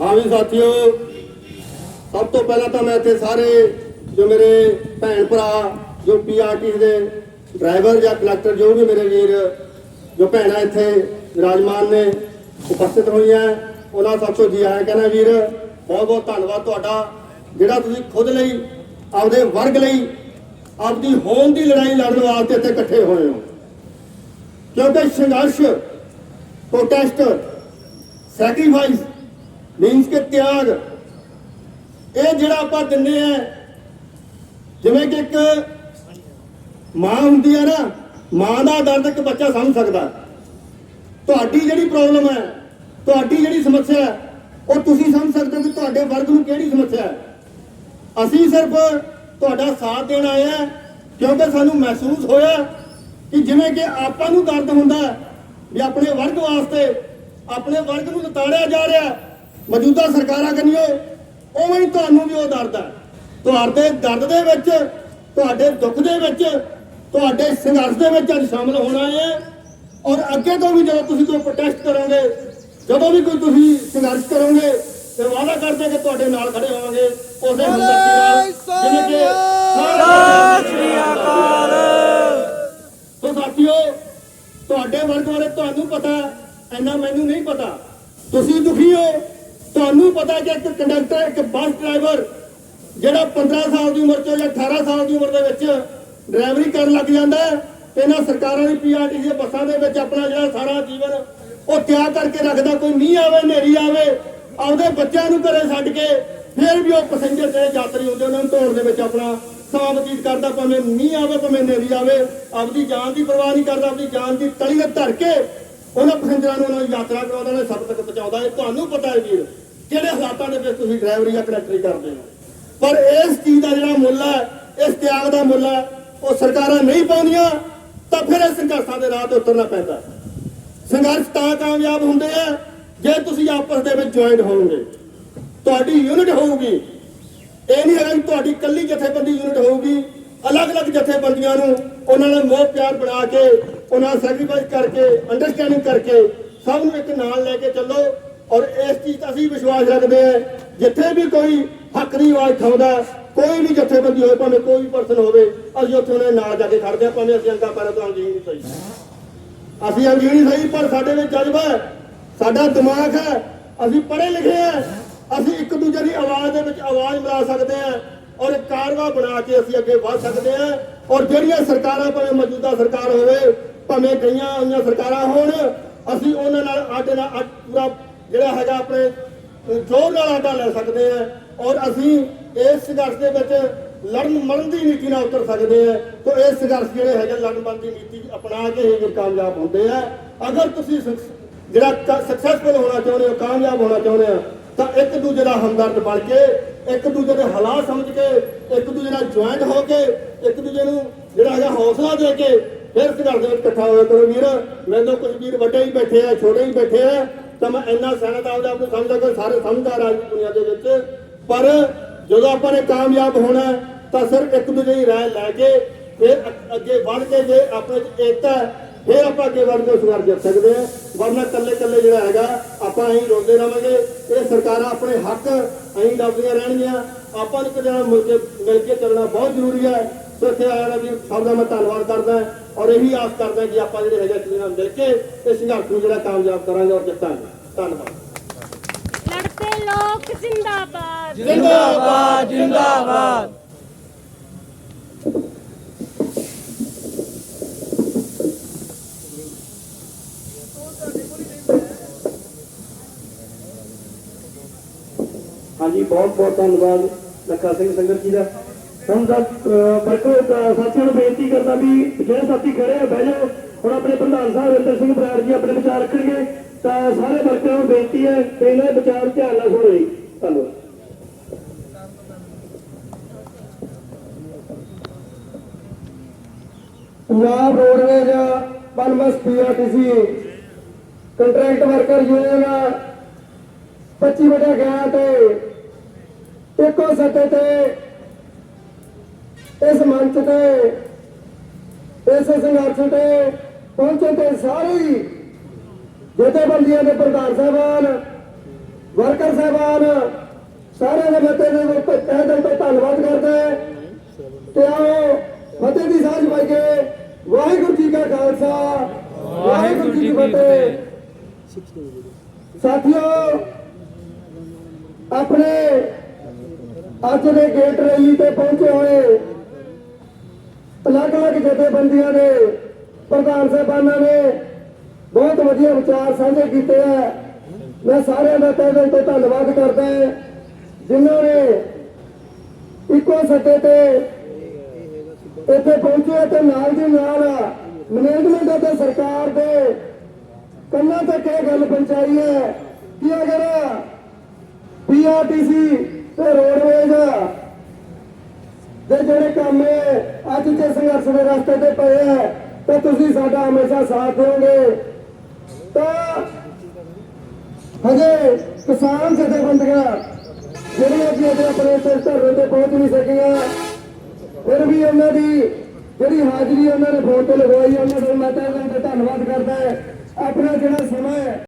ਹਾਂ ਸਾਥੀਓ, ਸਭ ਤੋਂ ਪਹਿਲਾਂ ਤਾਂ ਮੈਂ ਇੱਥੇ ਸਾਰੇ ਜੋ ਮੇਰੇ ਭੈਣ ਭਰਾ, ਜੋ ਪੀਆਰਟੀ ਦੇ ਡਰਾਈਵਰ ਜਾਂ ਕਲੈਕਟਰ ਜੋ ਵੀ ਮੇਰੇ ਵੀਰ, ਜੋ ਭੈਣਾਂ ਇੱਥੇ ਵਿਰਾਜਮਾਨ ਨੇ, ਉਪਸਥਿਤ ਹੋਈਆਂ, ਉਹਨਾਂ ਸਭ ਤੋਂ ਜੀ ਆਇਆਂ ਕਹਿੰਦਾ ਵੀਰ ਬਹੁਤ ਬਹੁਤ ਧੰਨਵਾਦ ਤੁਹਾਡਾ, ਜਿਹੜਾ ਤੁਸੀਂ ਖੁਦ ਲਈ, ਆਪਦੇ ਵਰਗ ਲਈ ਆਪਦੀ ਹੋਂਦ ਦੀ ਲੜਾਈ ਲੜਨ ਵਾਸਤੇ ਇੱਥੇ ਇਕੱਠੇ ਹੋਏ ਹੋ। ਕਿਉਂਕਿ ਸੰਘਰਸ਼ ਪ੍ਰੋਟੈਸਟ ਸੈਕਰੀਫਾਈਸ ਮੀਨਸ ਕਿ ਤਿਆਗ, ਇਹ ਜਿਹੜਾ ਆਪਾਂ ਦਿੰਨੇ ਆ, ਜਿਵੇਂ ਕਿ ਇੱਕ ਮਾਂ ਹੁੰਦੀ ਹੈ ਨਾ, ਮਾਂ ਦਾ ਦਰਦ ਇੱਕ ਬੱਚਾ ਸਮਝ ਸਕਦਾ। ਤੁਹਾਡੀ ਜਿਹੜੀ ਪ੍ਰੋਬਲਮ ਹੈ, ਤੁਹਾਡੀ ਜਿਹੜੀ ਸਮੱਸਿਆ ਹੈ, ਉਹ ਤੁਸੀਂ ਸਮਝ ਸਕਦੇ ਹੋ ਕਿ ਤੁਹਾਡੇ ਵਰਗ ਨੂੰ ਕਿਹੜੀ ਸਮੱਸਿਆ ਹੈ। ਅਸੀਂ ਸਿਰਫ ਤੁਹਾਡਾ ਸਾਥ ਦੇਣ ਆਇਆ ਕਿਉਂਕਿ ਸਾਨੂੰ ਮਹਿਸੂਸ ਹੋਇਆ ਕਿ ਜਿਵੇਂ ਕਿ ਆਪਾਂ ਨੂੰ ਦਰਦ ਹੁੰਦਾ ਵੀ ਆਪਣੇ ਵਰਗ ਵਾਸਤੇ, ਆਪਣੇ ਵਰਗ ਨੂੰ ਲਤਾੜਿਆ ਜਾ ਰਿਹਾ ਮੌਜੂਦਾ ਸਰਕਾਰਾਂ ਕੰਨਿਓ, ਉਵੇਂ ਹੀ ਤੁਹਾਨੂੰ ਵੀ ਉਹ ਦਰਦ ਹੈ। ਤੁਹਾਡੇ ਦਰਦ ਦੇ ਵਿੱਚ, ਤੁਹਾਡੇ ਦੁੱਖ ਦੇ ਵਿੱਚ, ਤੁਹਾਡੇ ਸੰਘਰਸ਼ ਦੇ ਵਿੱਚ ਅੱਜ ਸ਼ਾਮਲ ਹੋਣਾ ਹੈ ਔਰ ਅੱਗੇ ਤੋਂ ਵੀ ਜਦੋਂ ਤੁਸੀਂ ਕੋਈ ਪ੍ਰੋਟੈਸਟ ਕਰੋਗੇ, ਜਦੋਂ ਵੀ ਕੋਈ ਤੁਸੀਂ ਸੰਘਰਸ਼ ਕਰੋਗੇ ਤੇ ਵਾਅਦਾ ਕਰਦੇ ਕਿ ਤੁਹਾਡੇ ਨਾਲ ਖੜੇ ਹੋਵਾਂਗੇ ਉਸੇ ਹਮਦਰਦੀ ਨਾਲ ਜਿਵੇਂ ਕਿ ਸਤਿ ਸ੍ਰੀ ਅਕਾਲ। ਸੋ ਸਾਥੀਓ ਤੁਹਾਡੇ ਵਰਗ ਬਾਰੇ ਤੁਹਾਨੂੰ ਪਤਾ ਇੰਨਾ ਮੈਨੂੰ ਨਹੀਂ ਪਤਾ। ਤੁਸੀਂ ਦੁਖੀ ਹੋ ਤੁਹਾਨੂੰ ਪਤਾ ਕਿ ਇੱਕ ਕੰਡਕਟਰ ਇੱਕ ਬੱਸ ਡਰਾਈਵਰ ਜਿਹੜਾ 15 ਸਾਲ ਦੀ ਉਮਰ ਚ ਜਾਂ 18 ਸਾਲ ਦੀ ਉਮਰ ਦੇ ਵਿੱਚ ਡਰਾਈਵਰੀ ਕਰਨ ਲੱਗ ਜਾਂਦਾ ਤੇ ਇਹਨਾਂ ਸਰਕਾਰਾਂ ਦੀ ਪੀਆਰਟੀਸੀ ਬੱਸਾਂ ਦੇ ਵਿੱਚ ਆਪਣਾ ਜਿਹੜਾ ਸਾਰਾ ਜੀਵਨ ਉਹ ਤਿਆਗ ਕਰਕੇ ਰੱਖਦਾ ਕੋਈ ਮੀਂਹ ਆਵੇ ਹਨੇਰੀ ਆਵੇ ਆਪਦੇ ਬੱਚਿਆਂ ਨੂੰ ਘਰੇ ਛੱਡ ਕੇ ਫਿਰ ਵੀ ਉਹ ਪੈਸੇਂਜਰ ਜਿਹੜੇ ਯਾਤਰੀ ਹੁੰਦੇ, ਉਹਨਾਂ ਨੂੰ ਧੋਣ ਦੇ ਵਿੱਚ ਆਪਣਾ ਸਮਾਂ ਬਤੀਤ ਕਰਦਾ, ਭਾਵੇਂ ਮੀਂਹ ਆਵੇ, ਭਾਵੇਂ ਹਨੇਰੀ ਆਵੇ, ਆਪਦੀ ਜਾਨ ਦੀ ਪਰਵਾਹ ਨਹੀਂ ਕਰਦਾ, ਆਪਦੀ ਜਾਨ ਦੀ ਤਲੀ ਤੇ ਧਰ ਕੇ ਉਹਨਾਂ ਪੈਸੇਂਜਰਾਂ ਨੂੰ ਉਹਨਾਂ ਦੀ ਯਾਤਰਾ ਕਰਾਉਂਦਾ ਨੇ ਸਭ ਤੱਕ ਪਹੁੰਚਾਉਂਦਾ। ਹੈ ਤੁਹਾਨੂੰ ਪਤਾ ਹੈ ਵੀਰ, ਕਿਹੜੇ ਹਾਲਾਤਾਂ ਦੇ ਵਿੱਚ ਤੁਸੀਂ ਡਰਾਈਵਰੀ ਜਾਂ ਕੰਡਕਟਰੀ ਕਰਦੇ ਹੋ। ਪਰ ਇਸ ਚੀਜ਼ ਦਾ ਜਿਹੜਾ ਮੁੱਲ ਹੈ, ਇਸ ਤਿਆਗ ਦਾ ਮੁੱਲ ਹੈ, ਉਹ ਸਰਕਾਰਾਂ ਨਹੀਂ ਪਾਉਂਦੀਆਂ, ਤਾਂ ਫਿਰ ਇਹ ਸੰਘਰਸ਼ਾਂ ਦੇ ਰਾਹ ਤੇ ਉਤਰਨਾ ਪੈਂਦਾ। ਸੰਘਰਸ਼ ਤਾਂ ਕਾਮਯਾਬ ਹੁੰਦੇ ਆ ਜੇ ਤੁਸੀਂ ਆਪਸ ਦੇ ਵਿੱਚ ਜੁਆਇੰਟ ਹੋਵੋਗੇ, ਤੁਹਾਡੀ ਯੂਨਿਟ ਹੋਊਗੀ। ਇਹ ਨਹੀਂ ਹੈਗਾ ਕਿ ਤੁਹਾਡੀ ਕੱਲੀ ਜਥੇਬੰਦੀ ਯੂਨਿਟ ਹੋਊਗੀ, ਅਲੱਗ-ਅਲੱਗ ਜਥੇਬੰਦੀਆਂ ਨੂੰ ਉਹਨਾਂ ਨਾਲ ਮੋਹ ਪਿਆਰ ਬਣਾ ਕੇ, ਉਹਨਾਂ ਨਾਲ ਸੈਕਰੀਫਾਈਸ ਕਰਕੇ ਅੰਡਰਸਟੈਂਡਿੰਗ ਕਰਕੇ, ਸਭ ਨੂੰ ਇੱਕ ਨਾਲ ਲੈ ਕੇ ਚੱਲੋ। ਔਰ ਇਸ ਚੀਜ਼ ਦਾ ਅਸੀਂ ਵਿਸ਼ਵਾਸ ਰੱਖਦੇ ਹਾਂ, ਜਿੱਥੇ ਵੀ ਕੋਈ ਹੱਕ ਦੀ ਆਵਾਜ਼ ਠਾਉਂਦਾ ਕੋਈ ਵੀ ਜਥੇਬੰਦੀ ਹੋਵੇ, ਭਾਵੇਂ ਕੋਈ ਵੀ ਪਰਸਨ ਹੋਵੇ, ਅਸੀਂ ਉੱਥੇ ਉਹਨਾਂ ਦੇ ਨਾਲ ਜਾ ਕੇ ਖੜਦੇ ਹਾਂ, ਭਾਵੇਂ ਅਸੀਂ ਅੰਗਾ ਪੈਰਾਂ ਤੋਂ ਅੰਗੀ ਨਹੀਂ ਸਹੀ। ਅਸੀਂ ਅੰਗੀਣੀ ਸਹੀ, ਪਰ ਸਾਡੇ ਵਿੱਚ ਜਜ਼ਬਾ ਹੈ। ਸਾਡਾ ਦਿਮਾਗ ਹੈ, ਅਸੀਂ ਪੜ੍ਹੇ ਲਿਖੇ ਹਾਂ, ਅਸੀਂ ਇੱਕ ਦੂਜੇ ਦੀ ਆਵਾਜ਼ ਦੇ ਵਿੱਚ ਆਵਾਜ਼ ਮਿਲਾ ਸਕਦੇ ਹਾਂ ਔਰ ਇੱਕ ਕਾਰਵਾ ਬਣਾ ਕੇ ਅਸੀਂ ਅੱਗੇ ਵਧ ਸਕਦੇ ਹਾਂ ਔਰ ਜਿਹੜੀਆਂ ਸਰਕਾਰਾਂ ਭਾਵੇਂ ਮੌਜੂਦਾ ਸਰਕਾਰ ਹੋਵੇ, ਭਾਵੇਂ ਗਈਆਂ ਹੋਈਆਂ ਸਰਕਾਰਾਂ ਹੋਣ, ਅਸੀਂ ਉਹਨਾਂ ਨਾਲ ਆਡੇ ਨਾਲ ਅੱਡ ਪੂਰਾ ਜਿਹੜਾ ਹੈਗਾ ਆਪਣੇ ਜ਼ੋਰ ਨਾਲ ਆਡਾ ਲੈ ਸਕਦੇ ਹਾਂ ਔਰ ਅਸੀਂ ਇਸ ਸੰਘਰਸ਼ ਦੇ ਵਿੱਚ ਲੜਨ ਮਰਨ ਦੀ ਨੀਤੀ ਨਾਲ ਉਤਰ ਸਕਦੇ ਆ ਤਾਂ ਇਹ ਸੰਘਰਸ਼ ਜਿਹੜੇ ਹੈਗੇ ਲੜਨ ਮਰਨ ਦੀ ਨੀਤੀ ਅਪਣਾ ਕੇ ਹੀ ਕਾਮਯਾਬ ਹੁੰਦੇ ਆ। ਅਗਰ ਤੁਸੀਂ ਜਿਹੜਾ ਸਕਸੈਸਫੁਲ ਹੋਣਾ ਚਾਹੁੰਦੇ ਹੋ ਕਾਮਯਾਬ ਹੋਣਾ ਚਾਹੁੰਦੇ ਆ ਤਾਂ ਇੱਕ ਦੂਜੇ ਦਾ ਹਮਦਰਦ ਬਣ ਕੇ ਇੱਕ ਦੂਜੇ ਦੇ ਹਾਲਾਤ ਸਮਝ ਕੇ ਇੱਕ ਦੂਜੇ ਨਾਲ ਜੁਆਇੰਟ ਹੋ ਕੇ ਇੱਕ ਦੂਜੇ ਨੂੰ ਜਿਹੜਾ ਹੈਗਾ ਹੌਸਲਾ ਦੇ ਕੇ ਫਿਰ ਸੰਘਰਸ਼ ਦੇ ਵਿੱਚ ਇਕੱਠਾ ਹੋਇਆ ਕਰੋ ਵੀਰ। ਮੈਨੂੰ ਕੁਝ ਵੀਰ ਵੱਡੇ ਹੀ ਬੈਠੇ ਆ ਛੋਟੇ ਹੀ ਬੈਠੇ ਆ ਤਾਂ ਮੈਂ ਇੰਨਾ ਸਹਿਣਤ ਆਪਦਾ ਆਪ ਨੂੰ ਸਮਝਦਾ ਕਿ ਸਾਰੇ ਸਮਝਦਾਰ ਆ ਇਸ ਦੁਨੀਆ ਦੇ ਵਿੱਚ। ਪਰ ਜਦੋਂ ਆਪਾਂ ਨੇ ਕਾਮਯਾਬ ਹੋਣਾ ਤਾਂ ਸਿਰਫ ਇੱਕ ਦੂਜੇ ਦੀ ਰਾਏ ਲੈ ਕੇ ਫਿਰ ਅੱਗੇ ਵੱਧ ਕੇ ਜੇ ਆਪਣੇ ਚ ਏਕਤਾ ਹੈ, ਫਿਰ ਆਪਾਂ ਅੱਗੇ ਵੱਧ ਕੇ ਸੰਘਰਸ਼ ਕਰ ਸਕਦੇ ਹਾਂ। ਵਰਨਾ ਕੱਲੇ ਕੱਲੇ ਜਿਹੜਾ ਹੈਗਾ ਆਪਾਂ ਐਂ ਰੋਂਦੇ ਰਵਾਂਗੇ ਇਹ ਸਰਕਾਰਾਂ ਆਪਣੇ ਹੱਕ ਐਂ ਦੱਬਦੀਆਂ ਰਹਿਣਗੀਆਂ। ਆਪਾਂ ਨੂੰ ਨਾਲ ਮਿਲ ਕੇ ਮਿਲ ਕੇ ਚੱਲਣਾ ਬਹੁਤ ਜ਼ਰੂਰੀ ਹੈ। ਸੋ ਇੱਥੇ ਆਇਆ ਨਾ ਵੀ ਸਭ ਦਾ ਮੈਂ ਧੰਨਵਾਦ ਕਰਦਾ ਹਾਂ ਔਰ ਇਹੀ ਆਸ ਕਰਦਾ ਕਿ ਆਪਾਂ ਜਿਹੜੇ ਹੈਗੇ ਇੱਕ ਨਾਲ ਮਿਲ ਕੇ ਇਸ ਸੰਘਰਸ਼ ਨੂੰ ਜਿਹੜਾ ਕਾਮਯਾਬ ਕਰਾਂਗੇ ਔਰ ਜਿੱਤਾਂਗੇ। ਧੰਨਵਾਦ। ਲੜਤੇ ਲੋਕ ਜਿੰਦਾਬਾਦ। ਜਿੰਦਾਬਾਦ ਜਿੰਦਾਬਾਦ। ਹਾਂਜੀ, ਬਹੁਤ ਬਹੁਤ ਧੰਨਵਾਦ ਲੱਖਾ ਸਿੰਘ ਸੰਗਤ ਜੀ ਦਾ। ਹੁਣ ਦਾ ਬਰਕੋ ਸਾਥੀਆਂ ਨੂੰ ਬੇਨਤੀ ਕਰਦਾ ਵੀ ਜਿਹੜੇ ਸਾਥੀ ਖੜੇ ਆ, ਬਹਿ ਜਾਓ। ਹੁਣ ਆਪਣੇ ਪ੍ਰਧਾਨ ਸਾਹਿਬ ਵਿੰਦਰ ਸਿੰਘ ਬਰਾੜ ਜੀ ਆਪਣੇ ਵਿਚਾਰ ਰੱਖਣਗੇ। ਤਾਂ ਸਾਰੇ ਵਰਕਰਾਂ ਨੂੰ ਬੇਨਤੀ ਹੈ ਕਿ ਇਹਨਾਂ ਵਿਚਾਰ ਧਿਆਨ ਨਾਲ ਸੁਣੋ ਜੀ। ਧੰਨਵਾਦ। Punjab roadways Punbus PRTC contract worker union 25 ਵਟਾ ਗਿਆ ਤੇ ਇੱਕੋ ਸੱਤੇ ਤੇ ਇਸ ਮੰਚ ਤੇ ਇਸ ਸੰਘਰਸ਼ ਤੇ ਪਹੁੰਚੇ ਤੇ ਸਾਰੇ ਜਥੇਬੰਦੀਆਂ ਦੇ ਪ੍ਰਧਾਨ ਸਾਹਿਬਾਨ ਵਰਕਰ ਸਾਹਿਬਾਨ ਸਾਰਿਆਂ ਦੇ ਮਤੇ ਦੇ ਵਿੱਚ ਤਹਿ ਦਿਲ ਤੋਂ ਧੰਨਵਾਦ ਕਰਦਾ ਤੇ ਆਓ ਫਤਿਹ ਦੀ ਸਾਂਝ ਪਾਈ ਕੇ ਵਾਹਿਗੁਰੂ ਜੀ ਕਾ ਖਾਲਸਾ ਵਾਹਿਗੁਰੂ ਜੀ ਕੀ ਫਤਿਹ। ਸਾਥੀਓ ਆਪਣੇ ਅੱਜ ਦੇ ਗੇਟ ਰੈਲੀ ਤੇ ਪਹੁੰਚੇ ਹੋਏ ਅਲੱਗ-ਅਲੱਗ ਜਥੇਬੰਦੀਆਂ ਦੇ ਪ੍ਰਧਾਨ ਸਾਹਿਬਾਨਾਂ ਨੇ ਬਹੁਤ ਵਧੀਆ ਵਿਚਾਰ ਸਾਂਝੇ ਕੀਤੇ ਆ। ਮੈਂ ਸਾਰਿਆਂ ਦਾ ਤਹਿ ਦਿਲ ਤੋਂ ਧੰਨਵਾਦ ਕਰਦਾ ਹਾਂ, ਜਿਨ੍ਹਾਂ ਨੇ ਇੱਕੋ ਸੱਤੇ ਤੇ ਇੱਥੇ ਪਹੁੰਚੇ ਤੇ ਨਾਲ ਦੀ ਨਾਲ ਮੈਨੇਜਮੈਂਟ ਅਤੇ ਸਰਕਾਰ ਦੇ ਕੰਨਾਂ ਤੱਕ ਇਹ ਗੱਲ ਪਹੁੰਚਾਈ ਹੈ ਕਿ ਅਗਰ ਪੀਆਰਟੀਸੀ ਤੇ ਰੋਡਵੇ ਦੇ ਜਿਹੜੇ ਕੰਮ ਹੈ ਅੱਜ ਦੇ ਸੰਘਰਸ਼ ਦੇ ਰਸਤੇ ਤੇ ਪਏ ਹੈ ਤੇ ਤੁਸੀਂ ਸਾਡਾ ਹਮੇਸ਼ਾ ਸਾਥ ਦਿਓਗੇ। ਤਾਂ ਹਜੇ ਕਿਸਾਨ ਜਥੇਬੰਦੀਆਂ ਜਿਹੜੀਆਂ ਕਿ ਅਜੇ ਆਪਣੇ ਸਿਰ ਧਰਨੇ ਤੇ ਪਹੁੰਚ ਨਹੀਂ ਸਕੀਆਂ, ਫਿਰ ਵੀ ਉਹਨਾਂ ਦੀ ਜਿਹੜੀ ਹਾਜ਼ਰੀ ਉਹਨਾਂ ਨੇ ਫੋਨ ਤੇ ਲਗਵਾਈ, ਉਹਨਾਂ ਦਾ ਮੈਂ ਤਾਂ ਇਹਨਾਂ ਦਾ ਧੰਨਵਾਦ ਕਰਦਾ ਹੈ। ਆਪਣਾ ਜਿਹੜਾ ਸਮਾਂ ਹੈ